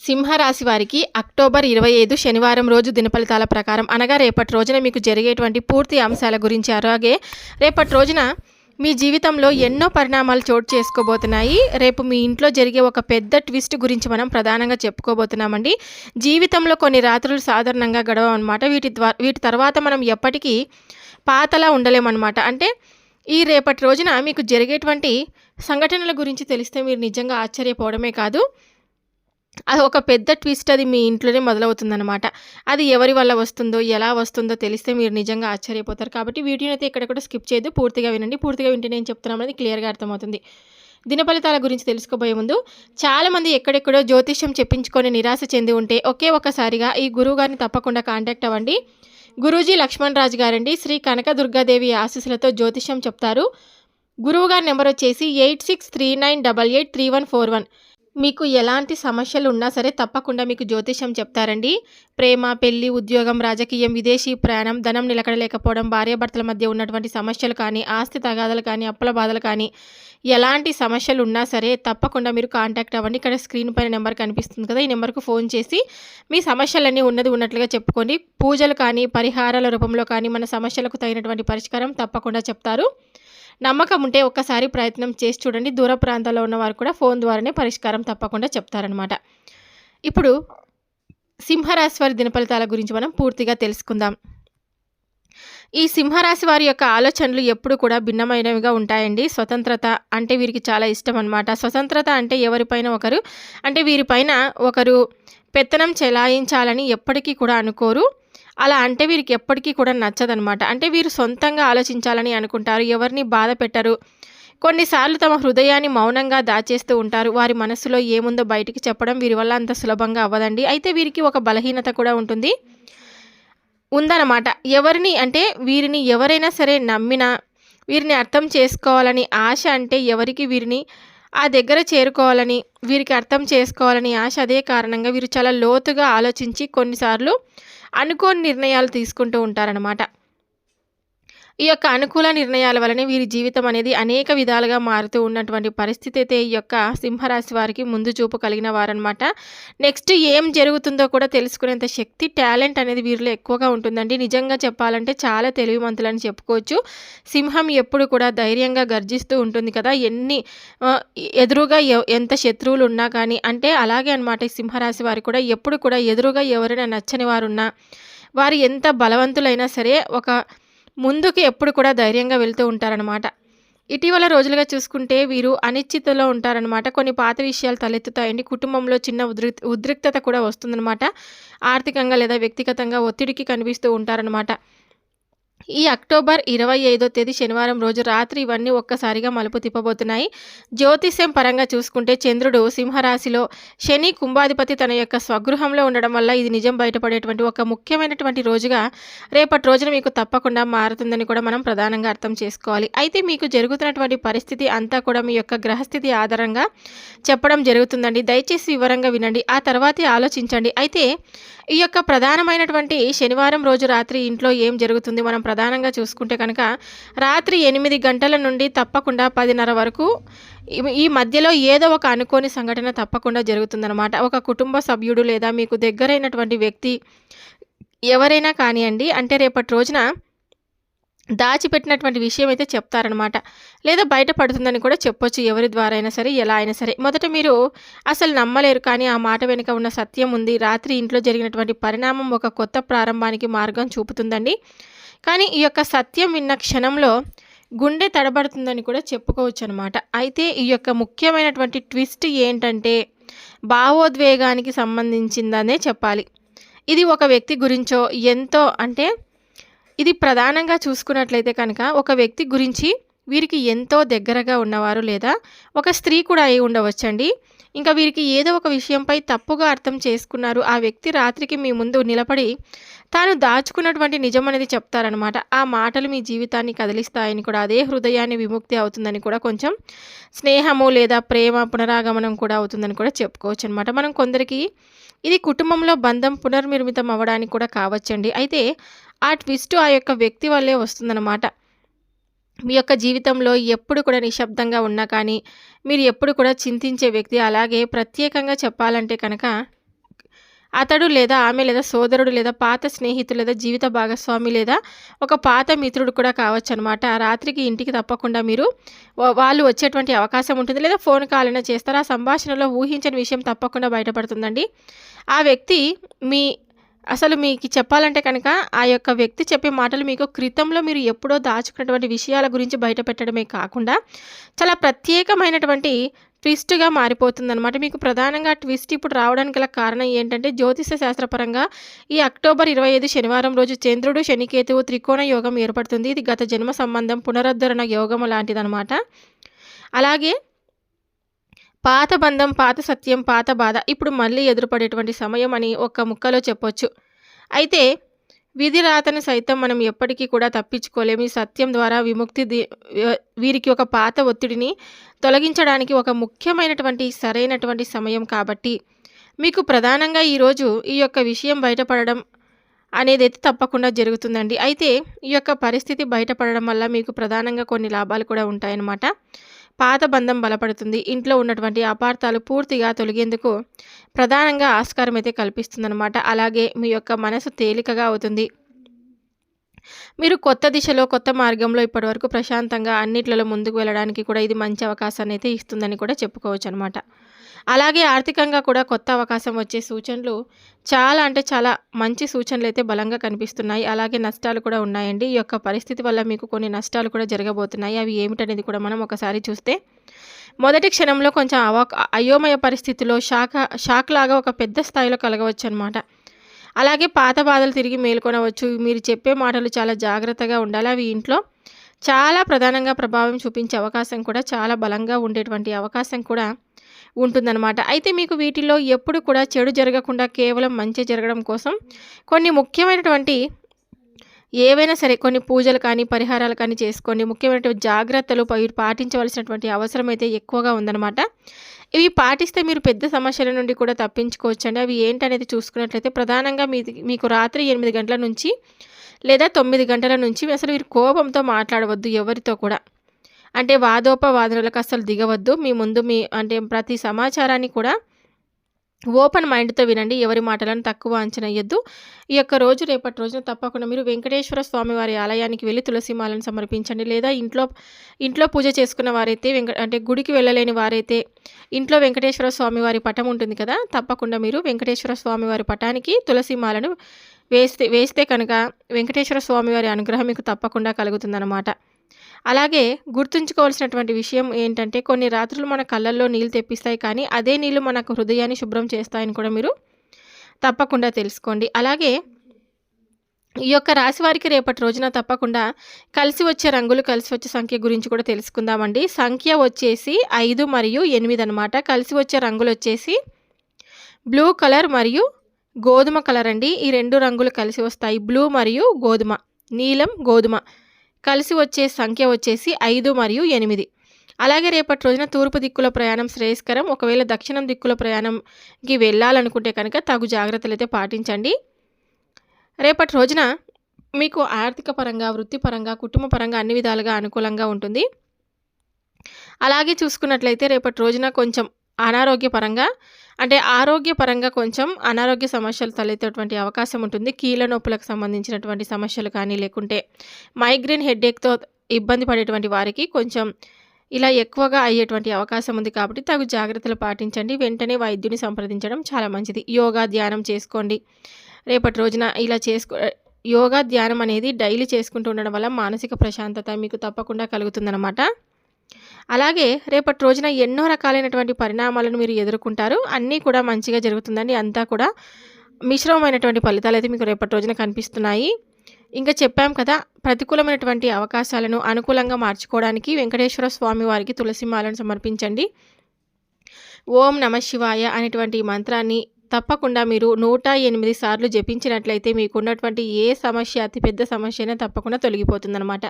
సింహరాశి వారికి అక్టోబర్ ఇరవై ఐదు శనివారం రోజు దినఫలితాల ప్రకారం అనగా రేపటి రోజున మీకు జరిగేటువంటి పూర్తి అంశాల గురించి అలాగే రేపటి రోజున మీ జీవితంలో ఎన్నో పరిణామాలు చోటు చేసుకోబోతున్నాయి. రేపు మీ ఇంట్లో జరిగే ఒక పెద్ద ట్విస్ట్ గురించి మనం ప్రధానంగా చెప్పుకోబోతున్నామండి. జీవితంలో కొన్ని రాత్రులు సాధారణంగా గడవమన్నమాట వీటి ద్వారా వీటి తర్వాత మనం ఎప్పటికీ పాతలా ఉండలేమన్నమాట. అంటే ఈ రేపటి రోజున మీకు జరిగేటువంటి సంఘటనల గురించి తెలిస్తే మీరు నిజంగా ఆశ్చర్యపోవడమే కాదు. అది ఒక పెద్ద ట్విస్ట్ అది మీ ఇంట్లోనే మొదలవుతుందనమాట అది ఎవరి వల్ల వస్తుందో ఎలా వస్తుందో తెలిస్తే మీరు నిజంగా ఆశ్చర్యపోతారు. కాబట్టి వీడియోని అయితే ఇక్కడ కూడా స్కిప్ చేయదు పూర్తిగా వినండి. పూర్తిగా వింటే నేను చెప్తున్నాం అనేది క్లియర్గా అర్థమవుతుంది. దినఫలితాల గురించి తెలుసుకోబోయే ముందు చాలామంది ఎక్కడెక్కడో జ్యోతిష్యం చెప్పించుకొని నిరాశ చెంది ఉంటే ఒకే ఒక్కసారిగా ఈ గురువు గారిని తప్పకుండా కాంటాక్ట్ అవ్వండి. గురూజీ లక్ష్మణ్ రాజు గారండి. శ్రీ కనక దుర్గాదేవి ఆశీస్సులతో జ్యోతిష్యం చెప్తారు. గురువు గారి నెంబర్ వచ్చేసి eight six three nine double eight three one four one. మీకు ఎలాంటి సమస్యలు ఉన్నా సరే తప్పకుండా మీకు జ్యోతిష్యం చెప్తారండి. ప్రేమ పెళ్ళి ఉద్యోగం రాజకీయం విదేశీ ప్రయాణం ధనం నిలకడలేకపోవడం భార్యాభర్తల మధ్య ఉన్నటువంటి సమస్యలు కానీ ఆస్తి తగాదాలు కానీ అప్పుల బాధలు కానీ ఎలాంటి సమస్యలు ఉన్నా సరే తప్పకుండా మీరు కాంటాక్ట్ అవ్వండి. ఇక్కడ స్క్రీన్ పైన నెంబర్ కనిపిస్తుంది కదా ఈ నెంబర్కు ఫోన్ చేసి మీ సమస్యలన్నీ ఉన్నది ఉన్నట్లుగా చెప్పుకోండి. పూజలు కానీ పరిహారాల రూపంలో కానీ మన సమస్యలకు తగినటువంటి పరిష్కారం తప్పకుండా చెప్తారు. నమ్మకం ఉంటే ఒక్కసారి ప్రయత్నం చేసి చూడండి. దూర ప్రాంతాల్లో ఉన్నవారు కూడా ఫోన్ ద్వారానే పరిష్కారం తప్పకుండా చెప్తారనమాట ఇప్పుడు సింహరాశి వారి దినఫలితాల గురించి మనం పూర్తిగా తెలుసుకుందాం. ఈ సింహరాశి వారి యొక్క ఆలోచనలు ఎప్పుడు కూడా భిన్నమైనవిగా ఉంటాయండి. స్వతంత్రత అంటే వీరికి చాలా ఇష్టం అనమాట స్వతంత్రత అంటే ఎవరిపైన ఒకరు? అంటే వీరిపైన ఒకరు పెత్తనం చెలాయించాలని ఎప్పటికీ కూడా అనుకోరు. అలా అంటే వీరికి ఎప్పటికీ కూడా నచ్చదనమాట. అంటే వీరు సొంతంగా ఆలోచించాలని అనుకుంటారు. ఎవరిని బాధ పెట్టరు. కొన్నిసార్లు తమ హృదయాన్ని మౌనంగా దాచేస్తూ ఉంటారు. వారి మనసులో ఏముందో బయటికి చెప్పడం వీరి వల్ల అంత సులభంగా అవ్వదండి. అయితే వీరికి ఒక బలహీనత కూడా ఉంటుంది. ఉందన్నమాట. ఎవరిని అంటే వీరిని ఎవరైనా సరే నమ్మినా వీరిని అర్థం చేసుకోవాలని ఆశ అంటే ఎవరికి వీరిని ఆ దగ్గర చేరుకోవాలని వీరికి అర్థం చేసుకోవాలని ఆశ అదే కారణంగా వీరు చాలా లోతుగా ఆలోచించి కొన్నిసార్లు అనుకోని నిర్ణయాలు తీసుకుంటూ ఉంటారనమాట ఈ యొక్క అనుకూల నిర్ణయాల వలన వీరి జీవితం అనేది అనేక విధాలుగా మారుతూ ఉన్నటువంటి పరిస్థితి అయితే ఈ యొక్క సింహరాశి వారికి ముందు చూపు కలిగిన వారనమాట నెక్స్ట్ ఏం జరుగుతుందో కూడా తెలుసుకునేంత శక్తి టాలెంట్ అనేది వీరిలో ఎక్కువగా ఉంటుందండి. నిజంగా చెప్పాలంటే చాలా తెలివిమంతులని చెప్పుకోవచ్చు. సింహం ఎప్పుడు కూడా ధైర్యంగా గర్జిస్తూ ఉంటుంది కదా. ఎన్ని ఎదురుగా ఎంత శత్రువులు ఉన్నా కానీ అంటే అలాగే అనమాట సింహరాశి వారు కూడా ఎప్పుడు కూడా ఎదురుగా ఎవరైనా నచ్చని వారు ఉన్నా వారు ఎంత బలవంతులైనా సరే ఒక ముందుకు ఎప్పుడు కూడా ధైర్యంగా వెళ్తూ ఉంటారనమాట ఇటీవల రోజులుగా చూసుకుంటే వీరు అనిశ్చితలో ఉంటారనమాట కొన్ని పాత విషయాలు తలెత్తుతాయండి కుటుంబంలో చిన్న ఉద్రిక్ ఉద్రిక్తత కూడా వస్తుందన్నమాట. ఆర్థికంగా లేదా వ్యక్తిగతంగా ఒత్తిడికి కనిపిస్తూ ఉంటారనమాట ఈ అక్టోబర్ ఇరవై ఐదో తేదీ శనివారం రోజు రాత్రి ఇవన్నీ ఒక్కసారిగా మలుపు తిప్పబోతున్నాయి. జ్యోతిష్యం పరంగా చూసుకుంటే చంద్రుడు సింహరాశిలో శని కుంభాధిపతి తన యొక్క స్వగృహంలో ఉండడం వల్ల ఇది నిజం బయటపడేటువంటి ఒక ముఖ్యమైనటువంటి రోజుగా రేపటి రోజున మీకు తప్పకుండా మారుతుందని కూడా మనం ప్రధానంగా అర్థం చేసుకోవాలి. అయితే మీకు జరుగుతున్నటువంటి పరిస్థితి అంతా కూడా మీ యొక్క గ్రహస్థితి ఆధారంగా చెప్పడం జరుగుతుందండి. దయచేసి వివరంగా వినండి. ఆ తర్వాతే ఆలోచించండి. అయితే ఈ యొక్క ప్రధానమైనటువంటి శనివారం రోజు రాత్రి ఇంట్లో ఏం జరుగుతుంది? మనం ప్రధానంగా చూసుకుంటే కనుక రాత్రి ఎనిమిది గంటల నుండి తప్పకుండా పదిన్నర వరకు ఈ మధ్యలో ఏదో ఒక అనుకోని సంఘటన తప్పకుండా జరుగుతుందన్నమాట. ఒక కుటుంబ సభ్యుడు లేదా మీకు దగ్గరైనటువంటి వ్యక్తి ఎవరైనా కానివ్వండి అంటే రేపటి రోజున దాచిపెట్టినటువంటి విషయం అయితే చెప్తారనమాట లేదా బయటపడుతుందని కూడా చెప్పొచ్చు ఎవరి ద్వారా అయినా సరే ఎలా అయినా సరే. మొదట మీరు అసలు నమ్మలేరు కానీ ఆ మాట వెనుక ఉన్న సత్యం ఉంది. రాత్రి ఇంట్లో జరిగినటువంటి పరిణామం ఒక కొత్త ప్రారంభానికి మార్గం చూపుతుందండి. కానీ ఈ యొక్క సత్యం విన్న క్షణంలో గుండె తడబడుతుందని కూడా చెప్పుకోవచ్చు అనమాట అయితే ఈ యొక్క ముఖ్యమైనటువంటి ట్విస్ట్ ఏంటంటే భావోద్వేగానికి సంబంధించిందనే చెప్పాలి. ఇది ఒక వ్యక్తి గురించో ఎంతో అంటే ఇది ప్రధానంగా చూసుకున్నట్లయితే కనుక ఒక వ్యక్తి గురించి వీరికి ఎంతో దగ్గరగా ఉన్నవారు లేదా ఒక స్త్రీ కూడా అయి ఉండవచ్చండి. ఇంకా వీరికి ఏదో ఒక విషయంపై తప్పుగా అర్థం చేసుకున్నారు ఆ వ్యక్తి రాత్రికి మీ ముందు నిలబడి తాను దాచుకున్నటువంటి నిజం అనేది చెప్తారనమాట ఆ మాటలు మీ జీవితాన్ని కదిలిస్తాయని కూడా అదే హృదయాన్ని విముక్తి అవుతుందని కూడా కొంచెం స్నేహము లేదా ప్రేమ పునరాగమనం కూడా అవుతుందని కూడా చెప్పుకోవచ్చు అనమాట మనం కొందరికి ఇది కుటుంబంలో బంధం పునర్నిర్మితం అవ్వడానికి కూడా కావచ్చండి. అయితే ఆ ట్విస్ట్ ఆ యొక్క వ్యక్తి వల్లే వస్తుందన్నమాట. మీ యొక్క జీవితంలో ఎప్పుడు కూడా నిశ్శబ్దంగా ఉన్నా కానీ మీరు ఎప్పుడు కూడా చింతించే వ్యక్తి అలాగే ప్రత్యేకంగా చెప్పాలంటే కనుక అతడు లేదా ఆమె లేదా సోదరుడు లేదా పాత స్నేహితుడు లేదా జీవిత భాగస్వామి లేదా ఒక పాత మిత్రుడు కూడా కావచ్చు అనమాట ఆ రాత్రికి ఇంటికి తప్పకుండా మీరు వాళ్ళు వచ్చేటువంటి అవకాశం ఉంటుంది. లేదా ఫోన్ కాల్ అయినా చేస్తారు. ఆ సంభాషణలో ఊహించని విషయం తప్పకుండా బయటపడుతుందండి. ఆ వ్యక్తి మీ అసలు మీకు చెప్పాలంటే కనుక ఆ యొక్క వ్యక్తి చెప్పే మాటలు మీకు క్రితంలో మీరు ఎప్పుడో దాచుకున్నటువంటి విషయాల గురించి బయట పెట్టడమే కాకుండా చాలా ప్రత్యేకమైనటువంటి ట్విస్ట్గా మారిపోతుందన్నమాట. మీకు ప్రధానంగా ట్విస్ట్ ఇప్పుడు రావడానికి గల కారణం ఏంటంటే జ్యోతిష శాస్త్రపరంగా ఈ అక్టోబర్ ఇరవై ఐదు శనివారం రోజు చంద్రుడు శనికేతువు త్రికోణ యోగం ఏర్పడుతుంది. ఇది గత జన్మ సంబంధం పునరుద్ధరణ యోగం లాంటిదనమాట అలాగే పాత బంధం పాత సత్యం పాత బాధ ఇప్పుడు మళ్ళీ ఎదురుపడేటువంటి సమయం అని ఒక్క ముక్కలో చెప్పొచ్చు. అయితే విధి రాతను సైతం మనం ఎప్పటికీ కూడా తప్పించుకోలేము. ఈ సత్యం ద్వారా విముక్తి వీరికి ఒక పాత ఒత్తిడిని తొలగించడానికి ఒక ముఖ్యమైనటువంటి సరైనటువంటి సమయం కాబట్టి మీకు ప్రధానంగా ఈరోజు ఈ యొక్క విషయం బయటపడడం అనేది అయితే తప్పకుండా జరుగుతుందండి. అయితే ఈ యొక్క పరిస్థితి బయటపడడం వల్ల మీకు ప్రధానంగా కొన్ని లాభాలు కూడా ఉంటాయన్నమాట. పాత బంధం బలపడుతుంది. ఇంట్లో ఉన్నటువంటి అపార్థాలు పూర్తిగా తొలగేందుకు ప్రధానంగా ఆస్కారం అయితే కల్పిస్తుందన్నమాట. అలాగే మీ యొక్క మనసు తేలికగా అవుతుంది. మీరు కొత్త దిశలో కొత్త మార్గంలో ఇప్పటివరకు ప్రశాంతంగా అన్నిట్లలో ముందుకు వెళ్ళడానికి కూడా ఇది మంచి అవకాశాన్ని అయితే ఇస్తుందని కూడా చెప్పుకోవచ్చు అనమాట అలాగే ఆర్థికంగా కూడా కొత్త అవకాశం వచ్చే సూచనలు చాలా అంటే చాలా మంచి సూచనలు అయితే బలంగా కనిపిస్తున్నాయి. అలాగే నష్టాలు కూడా ఉన్నాయండి. ఈ యొక్క పరిస్థితి వల్ల మీకు కొన్ని నష్టాలు కూడా జరగబోతున్నాయి. అవి ఏమిటనేది కూడా మనం ఒకసారి చూస్తే మొదటి క్షణంలో కొంచెం అవ అయోమయ పరిస్థితిలో షాక్ షాక్ లాగా ఒక పెద్ద స్థాయిలో కలగవచ్చు అనమాట అలాగే పాత బాధలు తిరిగి మేల్కొనవచ్చు. మీరు చెప్పే మాటలు చాలా జాగ్రత్తగా ఉండాలి. అవి ఇంట్లో చాలా ప్రధానంగా ప్రభావం చూపించే అవకాశం కూడా చాలా బలంగా ఉండేటువంటి అవకాశం కూడా ఉంటుందన్నమాట. అయితే మీకు వీటిలో ఎప్పుడు కూడా చెడు జరగకుండా కేవలం మంచి జరగడం కోసం కొన్ని ముఖ్యమైనటువంటి ఏవైనా సరే కొన్ని పూజలు కానీ పరిహారాలు కానీ చేసుకోండి. ముఖ్యమైనటువంటి జాగ్రత్తలు పై- పాటించవలసినటువంటి అవసరం అయితే ఎక్కువగా ఉందన్నమాట. ఇవి పాటిస్తే మీరు పెద్ద సమస్యల నుండి కూడా తప్పించుకోవచ్చు అండి అవి ఏంటనేది చూసుకున్నట్లయితే ప్రధానంగా మీ మీకు రాత్రి ఎనిమిది గంటల నుంచి లేదా తొమ్మిది గంటల నుంచి అసలు మీరు కోపంతో మాట్లాడవద్దు ఎవరితో కూడా. అంటే వాదోపవాదనలకు అసలు దిగవద్దు. మీ ముందు మీ అంటే ప్రతి సమాచారాన్ని కూడా ఓపెన్ మైండ్తో వినండి. ఎవరి మాటలను తక్కువ అంచనా వేయద్దు. ఈ యొక్క రోజు రేపటి రోజున తప్పకుండా మీరు వెంకటేశ్వర స్వామి వారి ఆలయానికి వెళ్ళి తులసిమాలను సమర్పించండి. లేదా ఇంట్లో ఇంట్లో పూజ చేసుకున్న వారైతే వెంక అంటే గుడికి వెళ్ళలేని వారైతే ఇంట్లో వెంకటేశ్వర స్వామి వారి పటం ఉంటుంది కదా తప్పకుండా మీరు వెంకటేశ్వర స్వామి వారి పటానికి తులసిమాలను వేస్తే వేస్తే కనుక వెంకటేశ్వర స్వామి వారి అనుగ్రహం మీకు తప్పకుండా కలుగుతుందన్నమాట. అలాగే గుర్తుంచుకోవాల్సినటువంటి విషయం ఏంటంటే కొన్ని రాత్రులు మన కళ్ళల్లో నీళ్ళు తెప్పిస్తాయి కానీ అదే నీళ్ళు మనకు హృదయాన్ని శుభ్రం చేస్తాయని కూడా మీరు తప్పకుండా తెలుసుకోండి. అలాగే ఈ యొక్క రాశి వారికి రేపటి రోజున తప్పకుండా కలిసి వచ్చే రంగులు కలిసి వచ్చే సంఖ్య గురించి కూడా తెలుసుకుందామండి. సంఖ్య వచ్చేసి ఐదు మరియు ఎనిమిది అనమాట కలిసి వచ్చే రంగులు వచ్చేసి బ్లూ కలర్ మరియు గోధుమ కలర్ అండి. ఈ రెండు రంగులు కలిసి వస్తాయి. బ్లూ మరియు గోధుమ నీలం గోధుమ. కలిసి వచ్చే సంఖ్య వచ్చేసి ఐదు మరియు ఎనిమిది. అలాగే రేపటి రోజున తూర్పు దిక్కుల ప్రయాణం శ్రేయస్కరం. ఒకవేళ దక్షిణం దిక్కుల ప్రయాణంకి వెళ్ళాలనుకుంటే కనుక తగు జాగ్రత్తలు అయితే పాటించండి. రేపటి రోజున మీకు ఆర్థిక పరంగా వృత్తిపరంగా కుటుంబ పరంగా అన్ని విధాలుగా అనుకూలంగా ఉంటుంది. అలాగే చూసుకున్నట్లయితే రేపటి రోజున కొంచెం అనారోగ్యపరంగా అంటే ఆరోగ్యపరంగా కొంచెం అనారోగ్య సమస్యలు తలెత్తేటువంటి అవకాశం ఉంటుంది. కీళ్ళ నొప్పులకు సంబంధించినటువంటి సమస్యలు కానీ లేకుంటే మైగ్రేన్ హెడ్ఏక్తో ఇబ్బంది పడేటువంటి వారికి కొంచెం ఇలా ఎక్కువగా అయ్యేటువంటి అవకాశం ఉంది కాబట్టి తగు జాగ్రత్తలు పాటించండి. వెంటనే వైద్యుని సంప్రదించడం చాలా మంచిది. యోగా ధ్యానం చేసుకోండి. రేపటి రోజున ఇలా చేసుకో యోగా ధ్యానం అనేది డైలీ చేసుకుంటూ ఉండడం వల్ల మానసిక ప్రశాంతత మీకు తప్పకుండా కలుగుతుందన్నమాట. అలాగే రేపటి రోజున ఎన్నో రకాలైనటువంటి పరిణామాలను మీరు ఎదుర్కొంటారు. అన్నీ కూడా మంచిగా జరుగుతుందండి. అంతా కూడా మిశ్రమమైనటువంటి ఫలితాలు అయితే మీకు రేపటి రోజున కనిపిస్తున్నాయి. ఇంకా చెప్పాం కదా ప్రతికూలమైనటువంటి అవకాశాలను అనుకూలంగా మార్చుకోవడానికి వెంకటేశ్వర స్వామి వారికి తులసిమాలను సమర్పించండి. ఓం నమ శివాయ అనేటువంటి మంత్రాన్ని తప్పకుండా మీరు నూట ఎనిమిది సార్లు జపించినట్లయితే మీకున్నటువంటి ఏ సమస్య అతిపెద్ద సమస్య అయినా తప్పకుండా తొలగిపోతుందన్నమాట.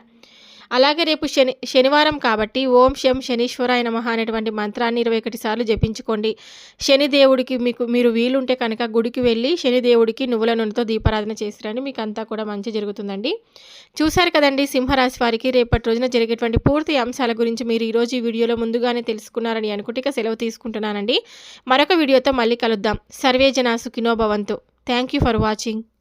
అలాగే రేపు శని శనివారం కాబట్టి ఓం శం శనీశ్వరాయ నమ అనేటువంటి మంత్రాన్ని ఇరవై ఒకటి సార్లు జపించుకోండి. శనిదేవుడికి మీకు మీరు వీలుంటే కనుక గుడికి వెళ్ళి శనిదేవుడికి నువ్వుల నూనెతో దీపారాధన చేసిరండి. మీకు అంతా కూడా మంచి జరుగుతుందండి. చూశారు కదండి సింహరాశి వారికి రేపటి రోజున జరిగేటువంటి పూర్తి అంశాల గురించి మీరు ఈరోజు ఈ వీడియోలో ముందుగానే తెలుసుకున్నారని అనుకుంటే సెలవు తీసుకుంటున్నానండి. మరొక వీడియోతో మళ్ళీ కలుద్దాం. సర్వే జనా థ్యాంక్ యూ ఫర్ వాచింగ్